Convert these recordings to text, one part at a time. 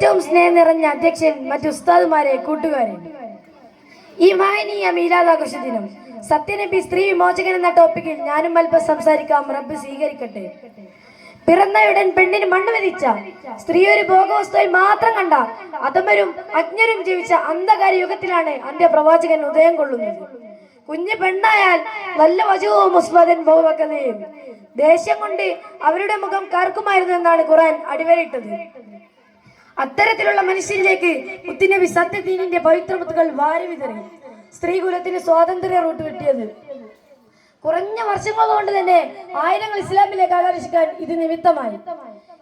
ഏറ്റവും സ്നേഹം നിറഞ്ഞ അധ്യക്ഷൻ മറ്റു ഉസ്താദുമാരെ കൂട്ടുകാരെ. ഈ മായനീയ മീലാദാഘോഷ ദിനം സത്യനബി സ്ത്രീ വിമോചകൻ എന്ന ടോപ്പിക്കിൽ ഞാനും അല്പം സംസാരിക്കാം. റബ്ബ് സ്വീകരിക്കട്ടെ. പിറന്നയുടൻ പെണ്ണിന് മണ്ണ് വിധിച്ച സ്ത്രീ ഒരു ഭോഗവസ്തുവായി മാത്രം കണ്ട അധമരും അജ്ഞരും ജീവിച്ച അന്ധകാര യുഗത്തിലാണ് അന്ത്യ പ്രവാചകൻ ഉദയം കൊള്ളുന്നത്. കുഞ്ഞു പെണ്ണായാൽ നല്ല വചുവും മുസ്ബദൻ ബഹുവക്കതയും ദേഷ്യം കൊണ്ട് അവരുടെ മുഖം കറുക്കുമായിരുന്നു എന്നാണ് ഖുറാൻ അടിവരയിട്ടത്. അത്തരത്തിലുള്ള മനുഷ്യരിലേക്ക് മുത്തുനബി സത്യദീനിന്റെ പവിത്രമുത്തുകൾ വാരി വിതറി. സ്ത്രീകുലത്തിന് സ്വാതന്ത്ര്യ റൂട്ട് കിട്ടിയത്. കുറഞ്ഞ വർഷങ്ങൾ കൊണ്ട് തന്നെ ആയിരങ്ങൾ ഇസ്ലാമിലേക്ക് ആകർഷിക്കാൻ ഇത് നിമിത്തമായി.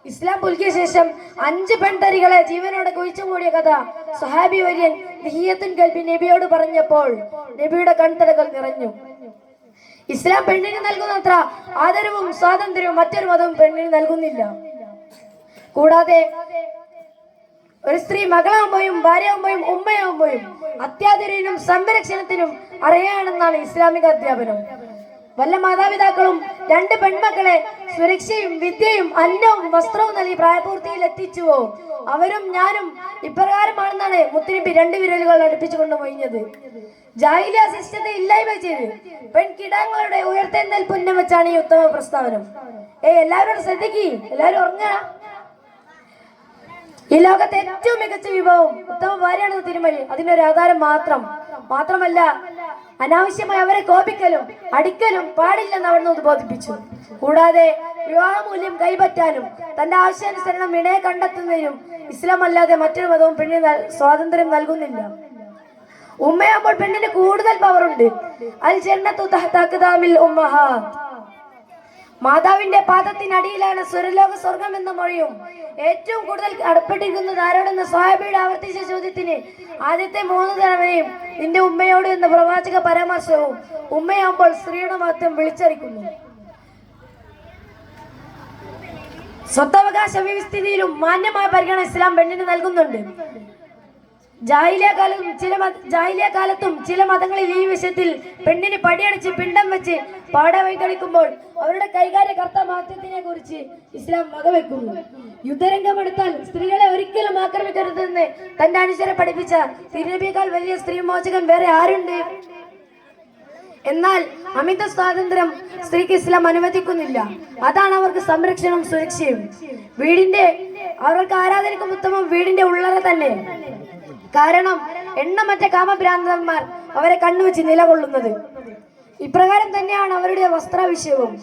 ഇസ്ലാം പുൽകിയ ശേഷം അഞ്ച് പെൺതരികളെ ജീവനോടെ കുഴിച്ചു മൂടിയ കഥ സുഹാബി വര്യൻ നിഹിയത്തുൻ കൽബി നബിയോട് പറഞ്ഞപ്പോൾ നബിയുടെ കൺതടകൾ നിറഞ്ഞു. ഇസ്ലാം പെണ്ണിന് നൽകുന്നത്ര ആദരവും സ്വാതന്ത്ര്യവും മറ്റൊരു മതവും പെണ്ണിന് നൽകുന്നില്ല. കൂടാതെ ഒരു സ്ത്രീ മകളാകുമ്പോഴും ഭാര്യയാകുമ്പോഴും ഉമ്മയാകുമ്പോഴും അത്യാധുനികനും സംരക്ഷണത്തിനും അറിയാണെന്നാണ് ഇസ്ലാമിക അധ്യാപനം. വല്ല മാതാപിതാക്കളും രണ്ട് പെൺമക്കളെ സുരക്ഷയും വിദ്യയും അന്നവും വസ്ത്രവും നൽകി പ്രായപൂർത്തിയിൽ എത്തിച്ചുവോ? അവരും ഞാനും ഇപ്രകാരമാണെന്നാണ് മുത്തിനിപ്പി രണ്ട് വിരലുകൾ അടുപ്പിച്ചുകൊണ്ട് മൊഴിഞ്ഞത്. ജാഹിലിയ സിസ്റ്റത്തെ ഇല്ലായ്മ ചെയ്ത് പെൺകിടാങ്ങളുടെ ഉയർത്തെ ഉന്നം വെച്ചാണ് ഈ ഉത്തമ പ്രസ്താവനം. ഏ എല്ലാവരും ശ്രദ്ധിക്കുകയും എല്ലാവരും ഉറങ്ങാ ഈ ലോകത്തെ ഏറ്റവും മികച്ച വിഭവം ഉത്തമ ഭാര്യയാണ് തിരുമലി അതിനൊരു ആധാരം മാത്രം. മാത്രമല്ല അനാവശ്യമായി അവരെ കോപിക്കലും അടിക്കലും പാടില്ലെന്ന് അവിടുന്ന് ഉദ്ബോധിപ്പിച്ചു കൂടാതെ വിവാഹമൂല്യം കൈപ്പറ്റാനും തന്റെ ആവശ്യാനുസരണം ഇണയെ കണ്ടെത്തുന്നതിനും ഇസ്ലാം അല്ലാതെ മറ്റൊരു മതവും പെണ്ണിന് സ്വാതന്ത്ര്യം നൽകുന്നില്ല. ഉമ്മയാകുമ്പോൾ പെണ്ണിന് കൂടുതൽ പവറുണ്ട് അൽ ജന്നത്തു തഹ്തഖ്ദാമിൽ ഉമ്മഹാത്ത് മാതാവിന്റെ പാദത്തിനടിയിലാണ് സ്വരലോക സ്വർഗം എന്ന മൊഴിയും. ഏറ്റവും കൂടുതൽ അടുപ്പിട്ടിരിക്കുന്നത് ആരോടെന്ന സ്വാഭിയുടെ ആവർത്തിച്ച ചോദ്യത്തിന് ആദ്യത്തെ മൂന്ന് തവണയും നിന്റെ ഉമ്മയോട് എന്ന പ്രവാചക പരാമർശവും ഉമ്മയാകുമ്പോൾ സ്ത്രീയുടെ മഹത്വം വിളിച്ചറിക്കുന്നു സ്വത്തവകാശ വ്യവസ്ഥിതിയിലും മാന്യമായ പരിഗണന ഇസ്ലാം പെണ്ണിന് നൽകുന്നുണ്ട്. ജാഹിലിയ കാലത്തും ചില ജാഹിലിയ കാലത്തും ചില മതങ്ങളിൽ ഈ വിഷയത്തിൽ പെണ്ണിന് പടിയടിച്ച് പിണ്ടം വെച്ച് പാടവൈ കളിക്കുമ്പോൾ അവരുടെ കൈകാര്യ കർത്ത മാറ്റത്തിനെ കുറിച്ച് ഇസ്ലാം വകവെക്കുന്നു. യുദ്ധരംഗമെടുത്താൽ സ്ത്രീകളെ ഒരിക്കലും ആക്രമിക്കരുതെന്ന് തന്റെ അനുചരെ പഠിപ്പിച്ച തിരുനബിയേക്കാൾ വലിയ സ്ത്രീ മോചകൻ വേറെ ആരുണ്ട്? എന്നാൽ അമിത സ്വാതന്ത്ര്യം സ്ത്രീക്ക് ഇസ്ലാം അനുവദിക്കുന്നില്ല. അതാണ് അവർക്ക് സംരക്ഷണവും സുരക്ഷയും. വീടിന്റെ അവർക്ക് ആരാധനയ്ക്കും ഉത്തമം വീടിന്റെ ഉള്ളറ തന്നെ. കാരണം എണ്ണമറ്റ കാമഭ്രാന്തന്മാർ അവരെ കണ്ണുവെച്ച് നിലകൊള്ളുന്നത്. ഇപ്രകാരം തന്നെയാണ് അവരുടെ വസ്ത്രവിഷയവും.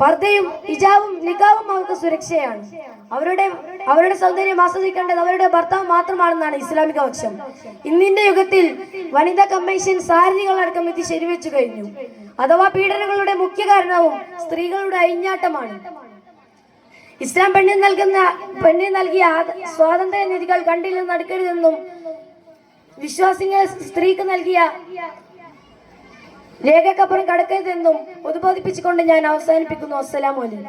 പർദ്ദയും ഹിജാബും നികാവും അവർക്ക് സുരക്ഷയാണ്. അവരുടെ അവരുടെ സൗന്ദര്യം ആസ്വദിക്കേണ്ടത് അവരുടെ ഭർത്താവ് മാത്രമാണെന്നാണ് ഇസ്ലാമിക പക്ഷം. ഇന്നിന്റെ യുഗത്തിൽ വനിതാ കമ്മീഷൻ സാരഥികളടക്കം എത്തി ശരിവെച്ചു കഴിഞ്ഞു. അഥവാ പീഡനങ്ങളുടെ മുഖ്യ കാരണവും സ്ത്രീകളുടെ അഴിഞ്ഞാട്ടമാണ്. ഇസ്ലാം പെണ്ണിന് നൽകുന്ന പെണ്ണിന് നൽകിയ സ്വാതന്ത്ര്യ നിധികൾ കണ്ടില്ലെന്ന് നടക്കരുതെന്നും വിശ്വാസികൾ സ്ത്രീക്ക് നൽകിയ രേഖക്കപ്പുറം കടക്കരുതെന്നും ഉദ്ബോധിപ്പിച്ചുകൊണ്ട് ഞാൻ അവസാനിപ്പിക്കുന്നു. അസ്സലാമലൈക്കും